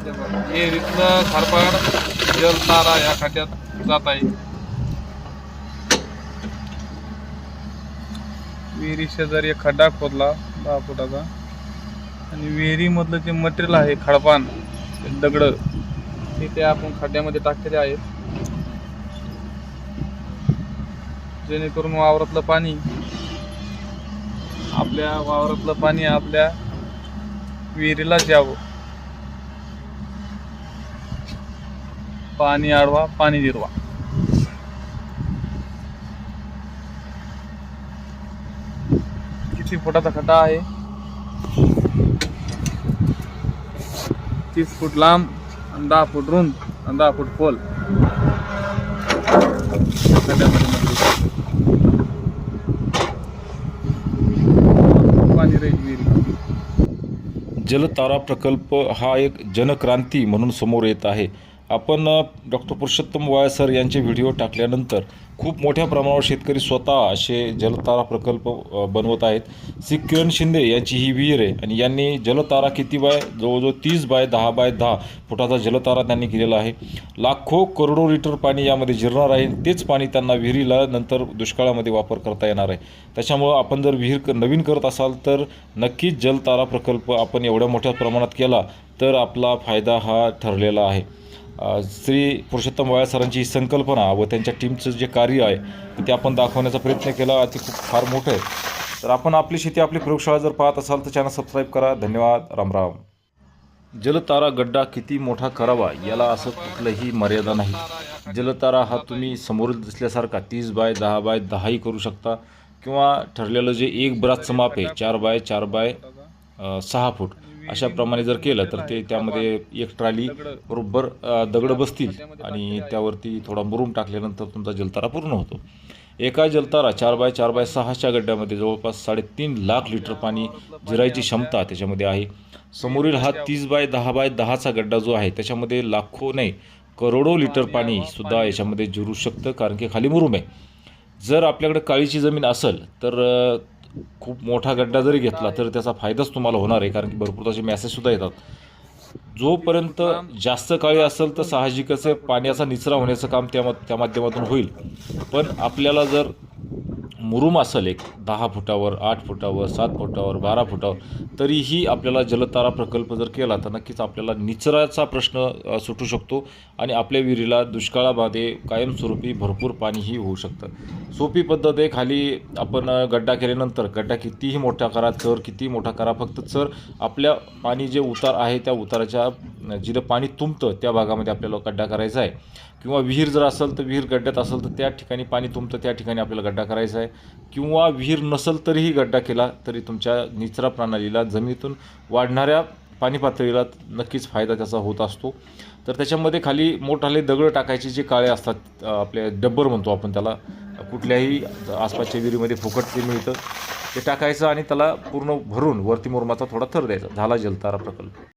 इथनं खारपाड जलतारा या खात्यात जात आहे. विहिरी शेजारी एक खड्डा खोदला दहा फुटाचा. आणि विहिरीमधलं जे मटेरियल आहे खडपान दगड ते ते आपण खड्ड्यामध्ये टाकलेले आहेत. जेणेकरून वावरातलं पाणी आपल्या वावरातलं पाणी आपल्या विहिरीलाच यावं. पाणी आडवा पाणी जिरवा. किती फुटाचा खड्डा आहे? तीस फूट लांब आणि दहा फूट रुंद आणि दहा फूट खोल. जलतारा प्रकल्प हा एक जनक्रांती म्हणून समोर येत आहे. आपण डॉक्टर पुरुषोत्तम वाय सर यांचे व्हिडिओ टाकल्यानंतर खूप मोठ्या प्रमाणावर शेतकरी स्वतः असे जलतारा प्रकल्प बनवत आहेत. श्री किरण शिंदे यांची ही विहीर आहे आणि यांनी जलतारा किती बाय जवळजवळ तीस बाय दहा बाय दहा फुटाचा जलतारा त्यांनी केलेला आहे. लाखो करोडो लिटर पाणी यामध्ये जिरणार आहे. तेच पाणी त्यांना विहिरीला नंतर दुष्काळामध्ये वापर करता येणार आहे. त्याच्यामुळं आपण जर विहीर क- नवीन करत असाल तर नक्कीच जलतारा प्रकल्प आपण एवढ्या मोठ्या प्रमाणात केला तर आपला फायदा हा ठरलेला आहे. श्री पुरुषोत्तम वाया सरांची ही संकल्पना व त्यांच्या टीमचं जे कार्य आहे ते आपण दाखवण्याचा प्रयत्न केला. ते खूप फार मोठं आहे. तर आपण आपली शेती आपली प्रयोगशाळा जर पाहत असाल तर चॅनल सबस्क्राईब करा. धन्यवाद. रामराम जलतारा गड्डा किती मोठा करावा याला असं कुठलंही मर्यादा नाही. जलतारा हा तुम्ही समोर दिसल्यासारखा तीस बाय दहा बाय दहाही करू शकता किंवा ठरलेलं जे एक ब्रासचं माप आहे चार बाय चार बाय सहा फूट. अशाप्रमाणे जर केलं तर ते त्यामध्ये एक ट्राली बरोबर दगड बसतील आणि त्यावरती थोडा मुरुम टाकल्यानंतर तुमचा जलतारा पूर्ण होतो. एका जलतारा चार बाय चार बाय सहाच्या गड्ड्यामध्ये जवळपास साडेतीन लाख लिटर पाणी जिरायची क्षमता त्याच्यामध्ये आहे. समोरील हा तीस बाय दहा बाय दहाचा गड्डा जो आहे त्याच्यामध्ये लाखो नाही करोडो लिटर पाणी सुद्धा याच्यामध्ये जिरू शकतं कारण की खाली मुरुम आहे. जर आपल्याकडे काळीची जमीन असेल तर खूप मोठा गड्डा जरी घेतला तर त्याचा फायदाच तुम्हाला होणार आहे कारण की भरपूर तसे मॅसेजसुद्धा येतात. जोपर्यंत जास्त काळी असेल तर साहजिकच पाण्याचा निचरा होण्याचं काम त्या त्या माध्यमातून होईल. पण आपल्याला जर मुरुम असेल एक दहा फुटावर आठ फुटावर सात फुटावर बारा फुटावर तरीही आपल्याला जलतारा प्रकल्प जर केला तर नक्कीच आपल्याला निचराचा प्रश्न सुटू शकतो आणि आपल्या विहिरीला दुष्काळामध्ये कायमस्वरूपी भरपूर पाणीही होऊ शकतं. सोपी पद्धत आहे खाली आपण गड्डा केल्यानंतर गड्डा कितीही मोठा करा चर कितीही मोठा करा फक्त चर आपल्या पाणी जे उतार आहे त्या उताराच्या जिथं पाणी तुंबतं त्या भागामध्ये आपल्याला गड्डा करायचा आहे. किंवा विहीर जर असेल तर विहीर गड्ड्यात असेल तर त्या ठिकाणी पाणी तुंबतं त्या ठिकाणी आपल्याला गड्डा करायचा आहे. किंवा विहीर नसेल तरीही गड्डा केला तरी तुमच्या निचरा प्रणालीला जमिनीतून वाढणाऱ्या पाणी पातळीला नक्कीच फायदा त्याचा होत असतो. तर त्याच्यामध्ये खाली मोठाले दगड टाकायचे जे काळे असतात आपले डब्बर म्हणतो आपण त्याला कुठल्याही आसपासच्या विहिरीमध्ये फुकट ते मिळतं. ते टाकायचं आणि त्याला पूर्ण भरून वरती मुरमाचा थोडा थर द्यायचा झाला जलतारा प्रकल्प.